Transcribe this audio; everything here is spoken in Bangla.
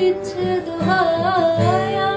দিচ্ছে দোহায়